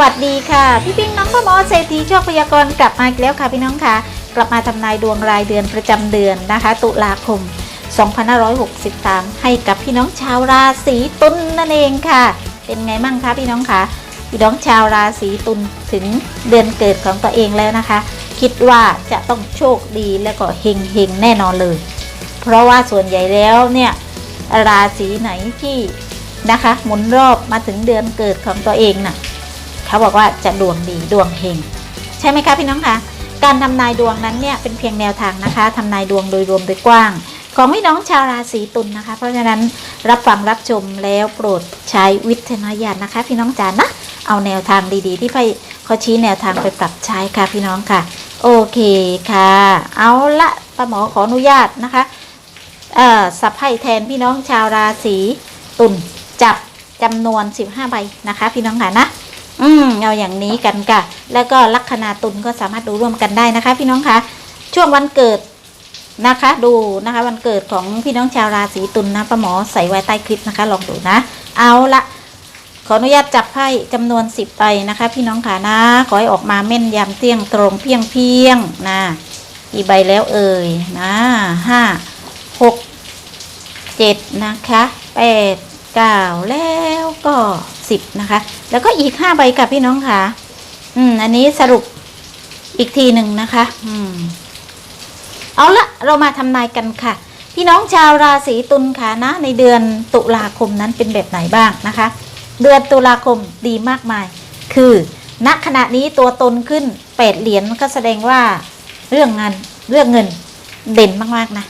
วัสดีค่ะพี่ปิงน้องพ่อหมอเศรษฐีโชคพยากรณ์กลับมาอีกแล้วค่ะพี่น้องค่ะ กลับมาทำนายดวงรายเดือนประจำเดือนนะคะ ตุลาคม 2563 ให้กับพี่น้องชาวราศีตุลนั่นเองค่ะ เป็นไงมั่งคะพี่น้องคะพี่น้องชาวราศีตุลถึงเดือนเกิดของตัวเองแล้วนะคะ คิดว่าจะต้องโชคดีและก็เฮงเฮงแน่นอนเลย เพราะว่าส่วนใหญ่แล้วเนี่ยราศีไหนที่นะคะหมุนรอบมาถึงเดือนเกิดของตัวเองน่ะ เขาบอกว่าจะดวงดีดวงเฮงใช่ไหมคะพี่น้องคะการทำนายดวงนั้นเนี่ยเป็นเพียงแนวทางนะคะทำนายดวงโดยรวมโดยกว้าง ของพี่น้องชาวราศีตุลนะคะ เพราะฉะนั้นรับฟังรับชมแล้วโปรดใช้วิจารณญาณนะคะ พี่น้องจ๋านะเอาแนวทางดีๆ ที่ไพ่เขาชี้แนวทางไปปรับใช้ค่ะพี่น้องค่ะ โอเคค่ะ เอาละป้าหมอขออนุญาตนะคะเอ่อสับไพ่แทนพี่น้องชาวราศีตุลจับจำนวน 15ใบนะคะ พี่น้องค่ะนะ อืมเอาอย่างนี้กันค่ะ แล้วก็ลัคนาตุลก็สามารถดูร่วมกันได้นะคะ พี่น้องคะช่วงวันเกิดนะคะ ดูนะคะ วันเกิดของพี่น้องชาวราศีตุลนะป้าหมอใส่ไว้ใต้คลิปนะคะ ลองดูนะ เอาละขออนุญาตจับไพ่จำนวนสิบใบนะคะ พี่น้องค่ะนะ ขอให้ออกมาแม่นยำเที่ยงตรงเพียงเพียงนะกี่ใบแล้วเอ่ยนะห้าหกเจ็ดนะคะแปด เก้าแล้วก็สิบนะคะ แล้วก็อีกห้าใบกับพี่น้องค่ะ อืม อันนี้สรุปอีกทีหนึ่งนะคะ อืม เอาละเรามาทำนายกันค่ะ พี่น้องชาวราศีตุลค่ะนะ ในเดือนตุลาคมนั้นเป็นแบบไหนบ้างนะคะ เดือนตุลาคมดีมากมาย คือณขณะนี้ตัวตนขึ้นแปดเหรียญก็แสดงว่าเรื่องงานเรื่องเงินเด่นมากๆนะ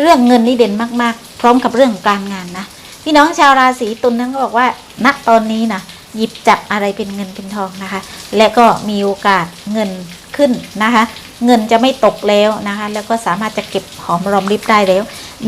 เรื่องเงินนี่เด่นมากๆ พร้อมกับเรื่องการงานนะ พี่น้องชาวราศีตุลนั้นก็บอกว่า ณตอนนี้นะหยิบจับอะไรเป็นเงินเป็นทองนะคะ และก็มีโอกาสเงินขึ้นนะคะ เงินจะไม่ตกแล้วนะคะ แล้วก็สามารถจะเก็บหอมรอมริบได้แล้ว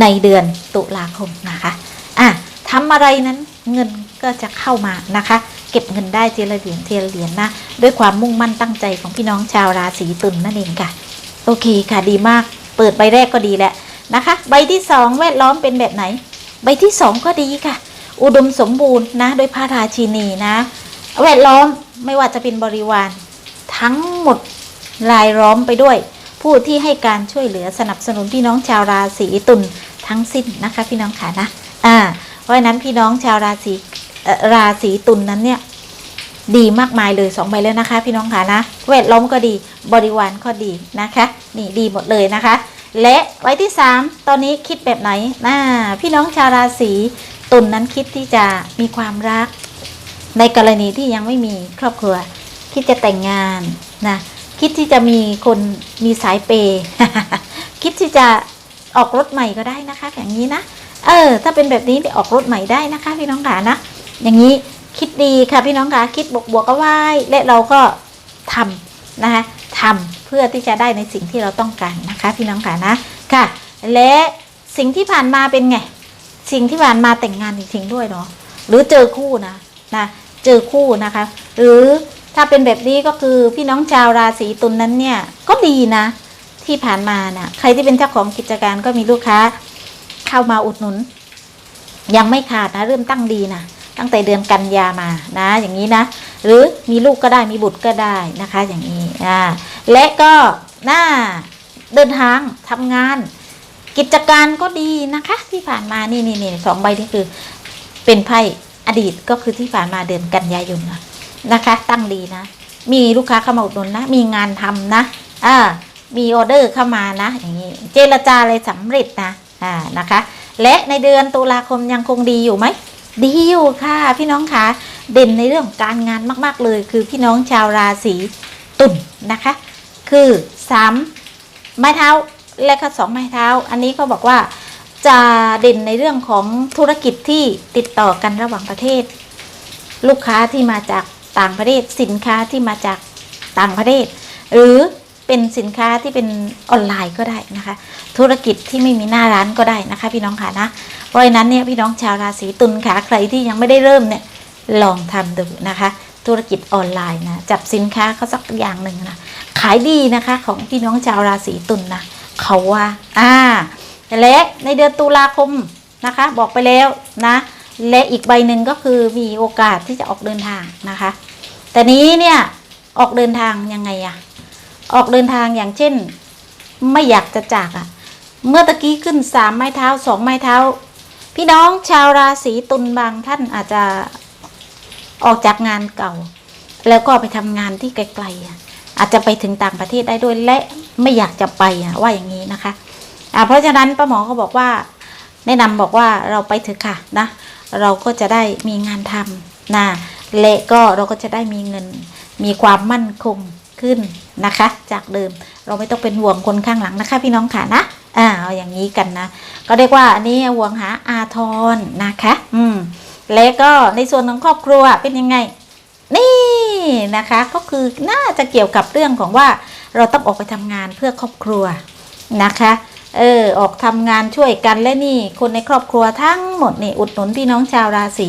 ในเดือนตุลาคมนะคะอะทำอะไรนั้นเงินก็จะเข้ามานะคะ เก็บเงินได้ทีละเหรียญทีละเหรียญนะด้วยความมุ่งมั่นตั้งใจของพี่น้องชาวราศีตุลนั่นเองค่ะ โอเคค่ะดีมาก เปิดใบแรกก็ดีแหละนะคะ ใบที่สองแวดล้อมเป็นแบบไหน ใบที่สองก็ดีค่ะ อุดมสมบูรณ์นะ โดยพระราชินีนะ แวดล้อมไม่ว่าจะเป็นบริวาร ทั้งหมดรายล้อมไปด้วย ผู้ที่ให้การช่วยเหลือสนับสนุนพี่น้องชาวราศีตุลทั้งสิ้นนะคะ พี่น้องค่ะนะอ่าเพราะฉะนั้นพี่น้องชาวราศีราศีตุลนั้นเนี่ยดีมากมายเลยสองใบแล้วนะคะ พี่น้องค่ะนะแวดล้อมก็ดีบริวารก็ดีนะคะ นี่ดีหมดเลยนะคะ และไว้ที่สามตอนนี้คิดแบบไหนน่าพี่น้องชาวราศีตุลนั้นคิดที่จะมีความรัก ในกรณีที่ยังไม่มีครอบครัว คิดจะแต่งงานนะคิดที่จะมีคนมีสายเปย์คิดที่จะออกรถใหม่ก็ได้นะคะอย่างนี้นะเออ ถ้าเป็นแบบนี้ไปออกรถใหม่ได้นะคะ พี่น้องขานะอย่างนี้คิดดีค่ะพี่น้องคะคิดบวกบวกๆก็ไหวและเราก็ทำ นะคะทำเพื่อที่จะได้ในสิ่งที่เราต้องการนะคะ พี่น้องขานะค่ะ และสิ่งที่ผ่านมาเป็นไง สิ่งที่ผ่านมาแต่งงานจริงๆด้วยเนาะหรือเจอคู่นะนะเจอคู่นะคะ หรือถ้าเป็นแบบนี้ก็คือพี่น้องชาวราศีตุลนนั้นเนี่ยก็ดีนะ ที่ผ่านมานะ่ะใครที่เป็นเจ้าของกิจการก็มีลูกค้าเข้ามาอุดหนุน ยังไม่ขาดนะเริ่มตั้งดีนะตั้งแต่เดือนกันยามานะ อย่างนี้นะ หรือมีลูกก็ได้มีบุตรก็ได้นะคะอย่างนี้อ่าและก็หน่าเดินทางทำงาน กิจการก็ดีนะคะที่ผ่านมานี่นี่นี่สองใบนี่คือเป็นไพ่อดีตก็คือที่ผ่านมาเดือนกันยายนนะนะคะ ตั้งดีนะ มีลูกค้าเข้ามาอุดหนุนนะ มีงานทำนะอ่ามีออเดอร์เข้ามานะ อย่างนี้เจรจาอะไรสำเร็จนะอ่านะคะ และในเดือนตุลาคมยังคงดีอยู่ไหมดีอยู่ค่ะพี่น้องคะ เด่นในเรื่องการงานมาก ๆ เลย คือพี่น้องชาวราศีตุลนะคะ คือสามไม้เท้าและก็สองไม้เท้า อันนี้ก็บอกว่าจะเด่นในเรื่องของธุรกิจที่ติดต่อกันระหว่างประเทศ ลูกค้าที่มาจากต่างประเทศ สินค้าที่มาจากต่างประเทศ หรือเป็นสินค้าที่เป็นออนไลน์ก็ได้นะคะ ธุรกิจที่ไม่มีหน้าร้านก็ได้นะคะ พี่น้องค่ะนะเพราะฉะนั้นเนี่ยพี่น้องชาวราศีตุลค่ะใครที่ยังไม่ได้เริ่มเนี่ย ลองทำดูนะคะ ธุรกิจออนไลน์นะจับสินค้าเขาสักอย่างหนึ่งนะขายดีนะคะของพี่น้องชาวราศีตุลนะเขาว่าอ่าและในเดือนตุลาคมนะคะ บอกไปแล้วนะ และอีกใบหนึ่งก็คือมีโอกาสที่จะออกเดินทางนะคะ แต่นี้เนี่ยออกเดินทางยังไงอะออกเดินทางอย่างเช่น ไม่อยากจะจากอะเมื่อตะกี้ขึ้นสามไม้เท้าสองไม้เท้า พี่น้องชาวราศีตุลบางท่านอาจจะ ออกจากงานเก่า แล้วก็ไปทำงานที่ไกลๆอาจจะไปถึงต่างประเทศได้ด้วยและไม่อยากจะไปอะว่าอย่างนี้นะคะอ่าเพราะฉะนั้นป้าหมอก็บอกว่า แนะนำบอกว่าเราไปเถอะค่ะนะเราก็จะได้มีงานทำนะและก็เราก็จะได้มีเงิน มีความมั่นคงขึ้นนะคะ จากเดิมเราไม่ต้องเป็นห่วงคนข้างหลังนะคะ พี่น้องค่ะนะอ่าเอาอย่างนี้กันนะ ก็เรียกว่าอันนี้ห่วงหาอาทรนะคะ อืม และก็ในส่วนของครอบครัวเป็นยังไง นี่นะคะ ก็คือน่าจะเกี่ยวกับเรื่องของว่าเราต้องออกไปทำงานเพื่อครอบครัวนะคะเออออกทำงานช่วยกันและนี่ คนในครอบครัวทั้งหมดนี่อุดหนุนพี่น้องชาวราศี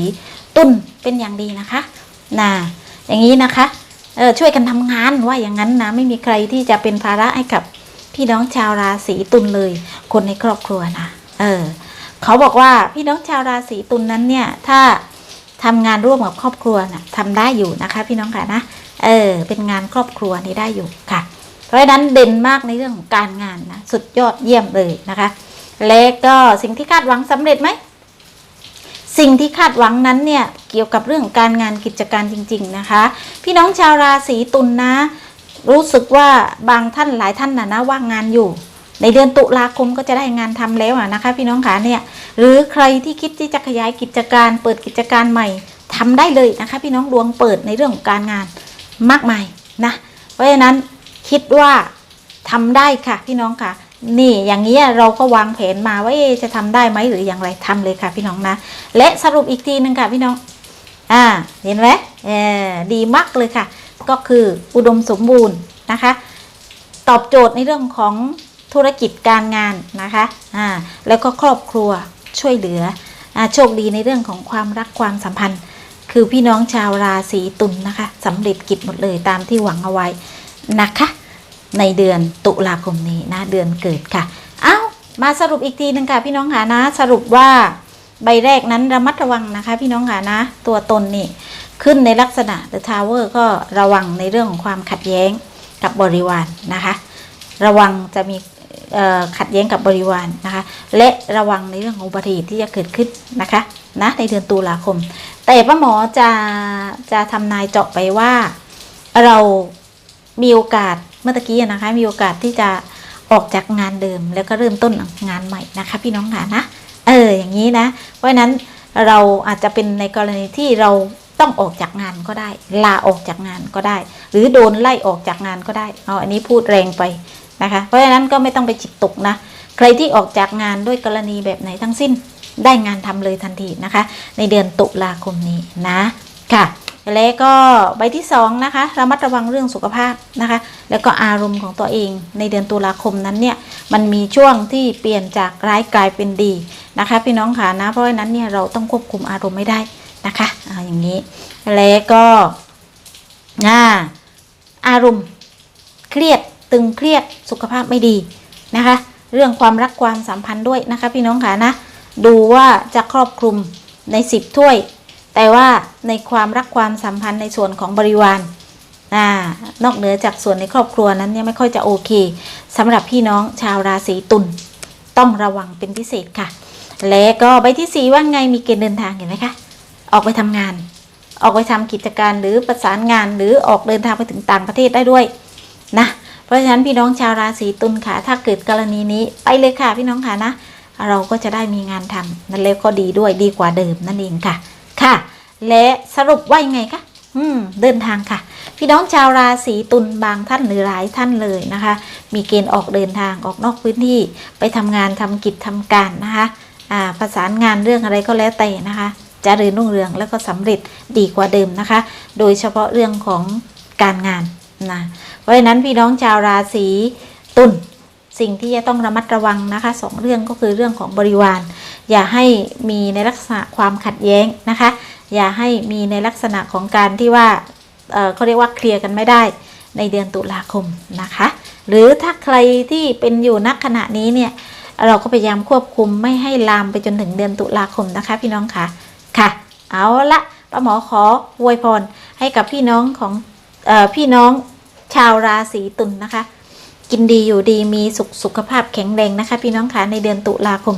ตุลเป็นอย่างดีนะคะนะอย่างนี้นะคะเออช่วยกันทำงานว่าอย่างนั้นนะไม่มีใครที่จะเป็นภาระให้กับพี่น้องชาวราศีตุลเลย คนในครอบครัวนะเออ เขาบอกว่าพี่น้องชาวราศีตุลนั้นเนี่ย ถ้าทำงานร่วมกับครอบครัวนะ่ะทำได้อยู่นะคะ พี่น้องค่ะนะเออเป็นงานครอบครัวนี่ได้อยู่ค่ะ เพราะฉะนั้นเด่นมากในเรื่องของการงานนะสุดยอดเยี่ยมเลยนะคะ และก็สิ่งที่คาดหวังสำเร็จไหมสิ่งที่คาดหวังนั้นเนี่ยเกี่ยวกับเรื่องการงานกิจการจริง ๆนะคะ พี่น้องชาวราศีตุลนนะ รู้สึกว่าบางท่านหลายท่านนะนะว่างงานอยู่ ในเดือนตุลาคมก็จะได้งานทำแล้วนะคะ พี่น้องขาเนี่ยหรือใครที่คิดที่จะขยายกิจการ เปิดกิจการใหม่ทำได้เลยนะคะ พี่น้องดวงเปิดในเรื่องของการงานมากมายนะเพราะฉะนั้นคิดว่าทำได้ค่ะพี่น้องค่ะนี่อย่างนี้เราก็วางแผนมาว่าจะทำได้ไหมหรืออย่างไรทำเลยค่ะพี่น้องนะ และสรุปอีกทีหนึ่งค่ะพี่น้องอ่าเห็นไหมเออดีมากเลยค่ะ ก็คืออุดมสมบูรณ์นะคะ ตอบโจทย์ในเรื่องของ ธุรกิจการงานนะคะอ่าแล้วก็ครอบครัวช่วยเหลืออ่าโชคดีในเรื่องของความรักความสัมพันธ์ คือพี่น้องชาวราศีตุลนะคะสำเร็จกิจหมดเลยตามที่หวังเอาไว้นะคะ ในเดือนตุลาคมนี้นะเดือนเกิดค่ะเอ้ามาสรุปอีกทีหนึงค่ะพี่น้องค่ะนะ สรุปว่าใบแรกนั้นระมัดระวังนะคะ พี่น้องค่ะนะ ตัวตนนี่ขึ้นในลักษณะ The Tower ก็ระวังในเรื่องของความขัดแย้งกับบริวารนะคะ ระวังจะมี ขัดแย้งกับบริวารนะคะ และระวังในเรื่องของอุบัติเหตุที่จะเกิดขึ้นนะคะนะในเดือนตุลาคม แต่ป้าหมอจะจะทำนายเจาะไปว่าเรามีโอกาสเมื่อตะกี้นะคะ มีโอกาสที่จะออกจากงานเดิม แล้วก็เริ่มต้นงานใหม่นะคะ พี่น้องค่ะนะเอออย่างนี้นะ เพราะฉะนั้นเราอาจจะเป็นในกรณีที่เราต้องออกจากงานก็ได้ ลาออกจากงานก็ได้ หรือโดนไล่ออกจากงานก็ได้เอาอันนี้พูดแรงไป นะคะ เพราะฉะนั้นก็ไม่ต้องไปจิตตกนะ ใครที่ออกจากงานด้วยกรณีแบบไหนทั้งสิ้นได้งานทำเลยทันทีนะคะ ในเดือนตุลาคมนี้นะค่ะแล้วก็ใบที่สองนะคะระมัดระวังเรื่องสุขภาพนะคะ แล้วก็อารมณ์ของตัวเองในเดือนตุลาคมนั้นเนี่ยมันมีช่วงที่เปลี่ยนจากร้ายกลายเป็นดีนะคะ พี่น้องค่ะนะเพราะฉะนั้นเนี่ยเราต้องควบคุมอารมณ์ไม่ได้นะคะออย่างนี้แล้วก็อาอารมณ์ ตึงเครียดสุขภาพไม่ดีนะคะ เรื่องความรักความสัมพันธ์ด้วยนะคะพี่น้องค่ะนะ ดูว่าจะครอบคลุมในสิบถ้วย แต่ว่าในความรักความสัมพันธ์ในส่วนของบริวารอ่านอกเหนือจากส่วนในครอบครัวนั้นเนี่ยไม่ค่อยจะโอเคสำหรับพี่น้องชาวราศีตุลต้องระวังเป็นพิเศษค่ะ และก็ใบที่สีว่าไงมีเกณฑ์เดินทางเห็นไหมคะออกไปทำงาน ออกไปทำกิจการหรือประสานงานหรือออกเดินทางไปถึงต่างประเทศได้ด้วยนะ เพราะฉะนั้นพี่น้องชาวราศีตุลค่ะ ถ้าเกิดกรณีนี้ไปเลยค่ะ พี่น้องค่ะนะ เราก็จะได้มีงานทำนั่นแล้วก็ดีด้วยดีกว่าเดิมนั่นเองค่ะ ค่ะ และสรุปว่ายังไงคะอืมเดินทางค่ะ พี่น้องชาวราศีตุลบางท่านหรือหลายท่านเลยนะคะ มีเกณฑ์ออกเดินทางออกนอกพื้นที่ ไปทำงานทำกิจทำการนะคะอ่าประสานงานเรื่องอะไรก็แล้วแต่นะคะจะเริญรุ่งเรืองแล้วก็สำเร็จดีกว่าเดิมนะคะ โดยเฉพาะเรื่องของการงาน นะเพราะฉะนั้นพี่น้องชาวราศีตุลสิ่งที่จะต้องระมัดระวังนะคะสองเรื่องก็คือเรื่องของบริวาร อย่าให้มีในลักษณะความขัดแย้งนะคะ อย่าให้มีในลักษณะของการที่ว่าเเขาเรียกว่าเคลียร์กันไม่ได้ในเดือนตุลาคมนะคะ หรือถ้าใครที่เป็นอยู่ณขณะนี้เนี่ยเราก็พยายามควบคุมไม่ให้ลามไปจนถึงเดือนตุลาคมนะคะ พี่น้องคะค่ะ เอาละป้าหมอขออวยพรให้กับพี่น้องของออพี่น้อง ชาวราศีตุลนะคะ กินดีอยู่ดีมีสุขสุขภาพแข็งแรงนะคะ พี่น้องคะในเดือนตุลาคม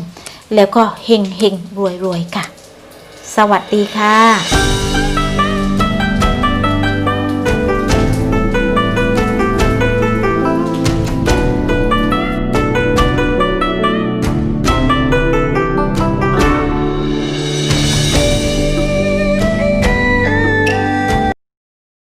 แล้วก็เฮงเฮงรวยรวยค่ะ สวัสดีค่ะ